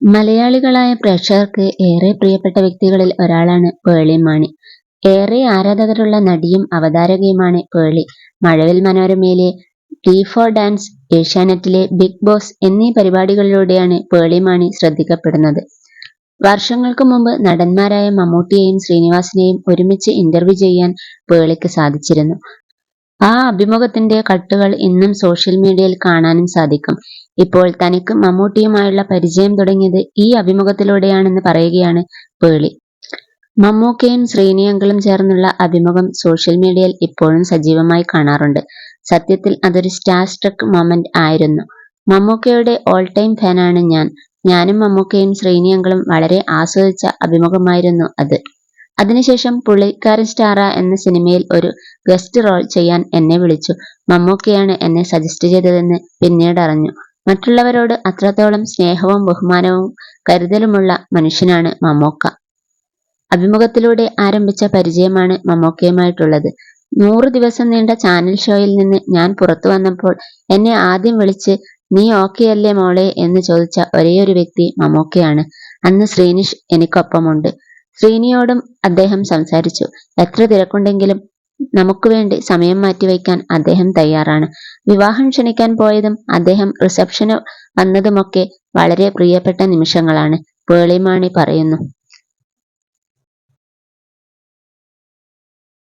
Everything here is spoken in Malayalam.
മലയാളികളായ പ്രേക്ഷകർക്ക് ഏറെ പ്രിയപ്പെട്ട വ്യക്തികളിൽ ഒരാളാണ് പേളി മാണി. ഏറെ ആരാധകരുള്ള നടിയും അവതാരകയുമാണ് പേളി. മഴവിൽ മനോരമയിലെ ടി ഫോർ ഡാൻസ് ഏഷ്യാനെറ്റിലെ ബിഗ് ബോസ് എന്നീ പരിപാടികളിലൂടെയാണ് പേളി മാണി ശ്രദ്ധിക്കപ്പെടുന്നത്. വർഷങ്ങൾക്ക് മുമ്പ് നടന്മാരായ മമ്മൂട്ടിയെയും ശ്രീനിവാസിനെയും ഒരുമിച്ച് ഇന്റർവ്യൂ ചെയ്യാൻ പേളിക്ക് സാധിച്ചിരുന്നു. ആ അഭിമുഖത്തിന്റെ കട്ടുകൾ ഇന്നും സോഷ്യൽ മീഡിയയിൽ കാണാനും സാധിക്കും. ഇപ്പോൾ തനിക്ക് മമ്മൂട്ടിയുമായുള്ള പരിചയം തുടങ്ങിയത് ഈ അഭിമുഖത്തിലൂടെയാണെന്ന് പറയുകയാണ് പേളി. മമ്മൂക്കയും ശ്രീനിയങ്കളും ചേർന്നുള്ള അഭിമുഖം സോഷ്യൽ മീഡിയയിൽ ഇപ്പോഴും സജീവമായി കാണാറുണ്ട്. സത്യത്തിൽ അതൊരു സ്റ്റാർ സ്ട്രക്ക് മൊമെന്റ് ആയിരുന്നു. മമ്മൂക്കയുടെ ഓൾ ടൈം ഫാനാണ് ഞാൻ. ഞാനും മമ്മൂക്കയും ശ്രീനിയങ്കളും വളരെ ആസ്വദിച്ച അഭിമുഖമായിരുന്നു അത്. അതിനുശേഷം പുള്ളിക്കാരൻ സ്റ്റാറ എന്ന സിനിമയിൽ ഒരു ഗസ്റ്റ് റോൾ ചെയ്യാൻ എന്നെ വിളിച്ചു. മമ്മൂക്കയാണ് എന്നെ സജസ്റ്റ് ചെയ്തതെന്ന് പിന്നീട് അറിഞ്ഞു. മറ്റുള്ളവരോട് അത്രത്തോളം സ്നേഹവും ബഹുമാനവും കരുതലുമുള്ള മനുഷ്യനാണ് മമ്മൂക്ക. അഭിമുഖത്തിലൂടെ ആരംഭിച്ച പരിചയമാണ് മമ്മൂക്കയുമായിട്ടുള്ളത്. നൂറ് ദിവസം നീണ്ട ചാനൽ ഷോയിൽ നിന്ന് ഞാൻ പുറത്തു വന്നപ്പോൾ എന്നെ ആദ്യം വിളിച്ച് നീ ഓക്കെ അല്ലേ മോളെ? എന്ന് ചോദിച്ച ഒരേയൊരു വ്യക്തി മമ്മൂക്കയാണ്. അന്ന് ശ്രീനിഷ് എനിക്കൊപ്പമുണ്ട്. ശ്രീനിയോടും അദ്ദേഹം സംസാരിച്ചു. എത്ര തിരക്കുണ്ടെങ്കിലും നമുക്ക് വേണ്ടി സമയം മാറ്റിവെക്കാൻ അദ്ദേഹം തയ്യാറാണ്. വിവാഹം ക്ഷണിക്കാൻ പോയതും അദ്ദേഹം റിസപ്ഷന് വന്നതുമൊക്കെ വളരെ പ്രിയപ്പെട്ട നിമിഷങ്ങളാണ് പേളിമാണി പറയുന്നു.